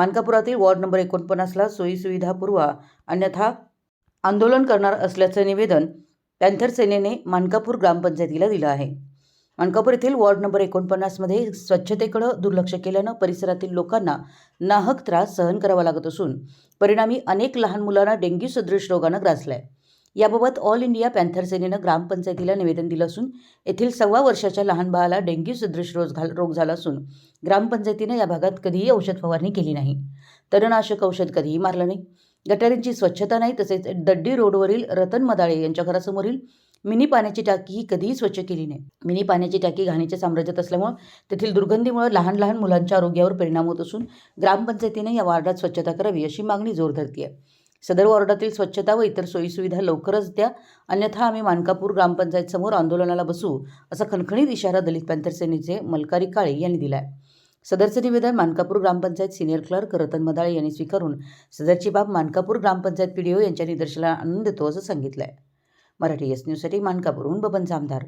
मानकापुरातील ward number एकोणपन्नासला सोयीसुविधा पुरवा अन्यथा आंदोलन करणार असल्याचं निवेदन पॅन्थर सेनेने मानकापूर ग्रामपंचायतीला दिलं आहे. मानकापूर येथील वॉर्ड नंबर एकोणपन्नासमध्ये स्वच्छतेकडं दुर्लक्ष केल्यानं परिसरातील लोकांना नाहक त्रास सहन करावा लागत असून परिणामी अनेक लहान मुलांना डेंग्यू सदृश रोगानं ग्रासलाय. याबाबत ऑल इंडिया पॅन्थर सेनेनं ग्रामपंचायतीला निवेदन दिलं असून येथील सव्वा वर्षाच्या लहान बाळाला डेंग्यू सदृश रोग घाल रोग झाला असून ग्रामपंचायतीनं या भागात कधीही औषध फवारणी केली नाही. तणनाशक औषध कधीही मारलं नाही. गटारींची स्वच्छता नाही तसेच दड्डी रोडवरील रतन मदाळे यांच्या घरासमोरील मिनी पाण्याची टाकी ही कधीही स्वच्छ केली नाही. मिनी पाण्याची टाकी घाणीच्या साम्राज्यात असल्यामुळं तेथील दुर्गंधीमुळे लहान लहान मुलांच्या आरोग्यावर परिणाम होत असून ग्रामपंचायतीने या वार्डात स्वच्छता करावी अशी मागणी जोर धरती आहे. सदर वॉर्डातील स्वच्छता व इतर सोयीसुविधा लवकरच द्या. अन्यथा आम्ही मानकापूर ग्रामपंचायत समोर आंदोलनाला बसू असा खणखणीत इशारा दलित पॅन्थर सेनेचे मलकारी काळे यांनी दिला आहे सदरचं निवेदन मानकापूर ग्रामपंचायत सिनियर क्लर्क रतन मदाळे यांनी स्वीकारून सदरची बाब Mankapur gram panchayat P D O यांच्या निदर्शनाला आनंद देतो असं सांगितलं आहे मराठी एस न्यूजसाठी मानकापूरहून बबन जामदार.